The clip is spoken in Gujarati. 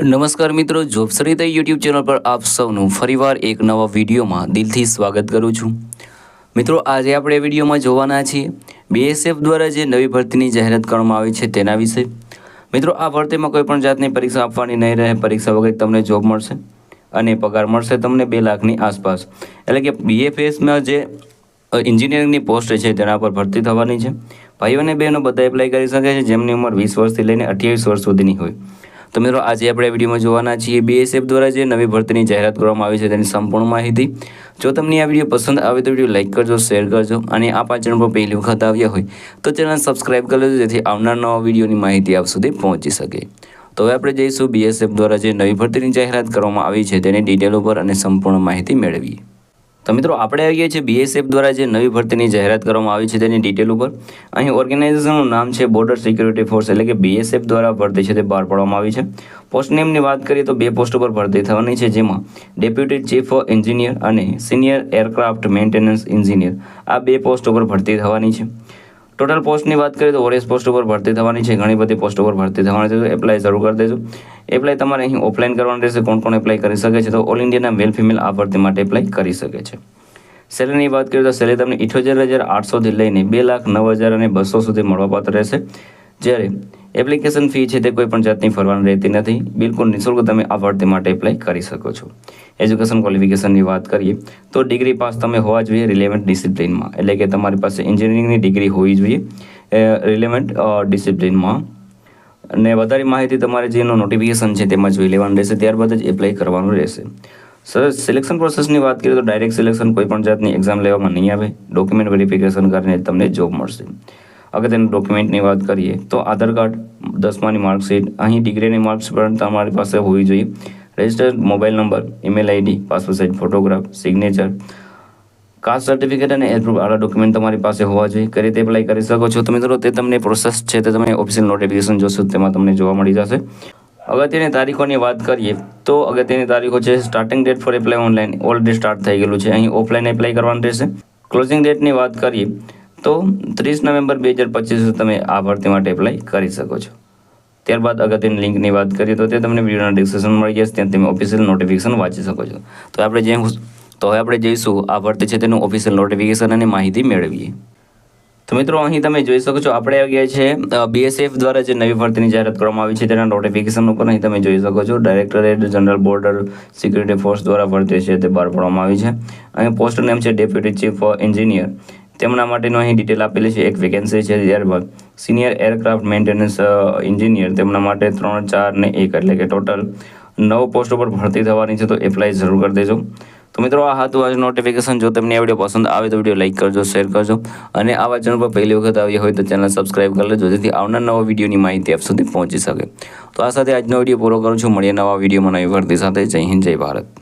નમસ્કાર મિત્રો જોબસરિતા યુટ્યુબ ચેનલ પર આપ સૌનું ફરીવાર એક નવા વિડીયોમાં દિલથી સ્વાગત કરું છું. મિત્રો, આજે આપણે વિડીયોમાં જોવાના છીએ બીએસએફ દ્વારા જે નવી ભરતીની જાહેરાત કરવામાં આવી છે તેના વિશે. મિત્રો, આ ભરતીમાં કોઈપણ જાતની પરીક્ષા આપવાની નહીં રહે, પરીક્ષા વગર તમને જોબ મળશે અને પગાર મળશે તમને બે લાખની આસપાસ. એટલે કે બીએફએસમાં જે એન્જિનિયરિંગની પોસ્ટ છે તેના પર ભરતી થવાની છે. ભાઈઓ અને બહેનો બધા એપ્લાય કરી શકે છે, જેમની ઉંમર વીસ વર્ષથી લઈને અઠ્યાવીસ વર્ષ સુધીની હોય. તો મિત્રો, આજે આપણે વિડીયોમાં જોવાના છીએ બીએસએફ દ્વારા જે નવી ભરતીની જાહેરાત કરવામાં આવી છે તેની સંપૂર્ણ માહિતી. જો તમને આ વીડિયો પસંદ આવે તો વીડિયો લાઇક કરજો, શેર કરજો અને આ પાંચ ચેનલ પર પહેલી વખત આવ્યા હોય તો ચેનલ સબસ્ક્રાઈબ કરી લેજો જેથી આવનાર નવા વિડીયોની માહિતી આપ સુધી પહોંચી શકે. તો હવે આપણે જઈશું બીએસએફ દ્વારા જે નવી ભરતીની જાહેરાત કરવામાં આવી છે તેની ડિટેલ ઉપર અને સંપૂર્ણ માહિતી મેળવીએ. તો મિત્રો, આપણે આવી ગયા છીએ બીએસએફ દ્વારા જે નવી ભરતીની જાહેરાત કરવામાં આવી છે તેની ડિટેલ ઉપર. અહીં ઓર્ગેનાઇઝેશનનું નામ છે બોર્ડર સિક્યુરિટી ફોર્સ એટલે કે બીએસએફ દ્વારા ભરતી છે તે બહાર પાડવામાં આવી છે. પોસ્ટ નેમની વાત કરીએ તો બે પોસ્ટ ઉપર ભરતી થવાની છે, જેમાં ડેપ્યુટી ચીફ એન્જિનિયર અને સિનિયર એરક્રાફ્ટ મેન્ટેનન્સ એન્જિનિયર આ બે પોસ્ટ ઉપર ભરતી થવાની છે. ટોટલ પોસ્ટની વાત કરીએ તો ઓરેસ પોસ્ટ ઉપર ભરતી થવાની છે. ઘણી બધી પોસ્ટ ઉપર ભરતી થવાની છે. એપ્લાય જરૂર કરી દેજો. એપ્લાય તમારે અહીં ઓફલાઈન કરવાનું રહેશે. કોણ કોણ એપ્લાય કરી શકે છે? તો ઓલ ઇન્ડિયાના મેલ ફિમેલ આ ભરતી માટે એપ્લાય કરી શકે છે. સેલરીની વાત કરીએ તો સેલરી તમને ઇઠ્યોતેર હજાર આઠસોથી લઈને બે લાખ નવ હજાર અને બસો સુધી મળવાપાત્ર રહેશે. જ્યારે એપ્લિકેશન ફી છે તે કોઈ પણ જાતની ફરવાની રહેતી નથી. બિલકુલ નિઃશુલ્ક તમે આ ભરતી માટે એપ્લાય કરી શકો છો. એજ્યુકેશન ક્વોલિફિકેશનની વાત કરીએ, તો ડિગ્રી પાસ તમે હોવા જોઈએ રિલેવન્ટ ડિસિપ્લિનમાં એટલે કે તમારી પાસે એન્જિનિયરિંગની ડિગ્રી હોવી જોઈએ રિલેવન્ટ ડિસિપ્લિનમાં અને વધારે માહિતી તમારે જેનો નોટિફિકેશન છે તેમાં જોઈ લેવાનું રહેશે. ત્યારબાદ જ એપ્લાય કરવાનું રહેશે. સર સિલેક્શન પ્રોસેસની વાત કરીએ તો ડાયરેક્ટ સિલેક્શન કોઈ પણ જાતની એક્ઝામ લેવામાં નહીં આવે. ડોક્યુમેન્ટ વેરિફિકેશન કરીને તમને જોબ મળશે. અગત્યના ડોક્યુમેન્ટની વાત કરીએ, તો આધાર કાર્ડ દસમાની માર્કશીટ, અહીં ડિગ્રીની માર્ક્સ પણ તમારી પાસે હોવી જોઈએ. Registered mobile number email ID passport size photograph signature caste certificate અને એપ્રુવ આવા ડોક્યુમેન્ટ તમારી પાસે હોવા જોઈએ. કઈ રીતે એપ્લાય કરી શકો છો? તો મિત્રો, તે તમને પ્રોસેસ છે, તે તમે ઓફિશિયલ નોટિફિકેશન જોશો, તેમાં તમને જોવા મળી જશે. અગત્યની તારીખોની વાત કરીએ, તો અગત્યની તારીખો છે starting date for apply online already start થઈ ગયેલું છે. અહીં ઓફલાઈન એપ્લાય કરવાનું રહેશે. ક્લોઝિંગ ડેટની વાત કરીએ તો ત્રીસ નવેમ્બર બે હજાર પચીસ તમે આ ભરતી માટે એપ્લાય કરી શકો છો. ત્યારબાદ અગત્યની લિંકની વાત કરીએ તો તે તમને વિડીયોના ડિસ્ક્રિપ્શન મળી જશે, ત્યાં તમે ઓફિશિયલ નોટિફિકેશન વાંચી શકો છો. તો આપણે જે તો હવે આપણે જઈશું, આ ભરતી છે તેનું ઓફિશિયલ નોટિફિકેશન અને માહિતી મેળવીએ. તો મિત્રો, અહીં તમે જોઈ શકો છો, આપણે આવી ગયા છે બીએસએફ દ્વારા જે નવી ભરતીની જાહેરાત કરવામાં આવી છે, તેના નોટિફિકેશન ઉપર અહીં તમે જોઈ શકો છો directorate general border security force દ્વારા ભરતી છે તે બહાર પાડવામાં આવી છે. અહીં પોસ્ટ નેમ છે ડેપ્યુટી ચીફ એન્જિનિયર તેમના માટેનું અહીં ડિટેલ આપેલી છે. એક વેકેન્સી છે ત્યારબાદ સિનિયર એરક્રાફ્ટ મેન્ટેનન્સ એન્જિનિયર તેમના માટે ત્રણ, ચાર ને એક એટલે કે ટોટલ નવ પોસ્ટ ઉપર ભરતી થવાની છે. તો એપ્લાય જરૂર કરી દેજો. તો મિત્રો, આ હતું આજે નોટિફિકેશન જો તમને આ વીડિયો પસંદ આવે તો વીડિયો લાઇક કરજો શેર કરજો. અને આવા ચેનલ પર પહેલી વખત આવી હોય તો ચેનલ સબસ્ક્રાઇબ કરી લેજો, જેથી આવનાર નવા વિડીયોની માહિતી આપ સુધી પહોંચી શકે. તો આ સાથે આજનો વીડિયો પૂરો કરું છું. મળીએ નવા વિડીયોમાં નવી ભરતી સાથે. જય હિન્દ, જય ભારત.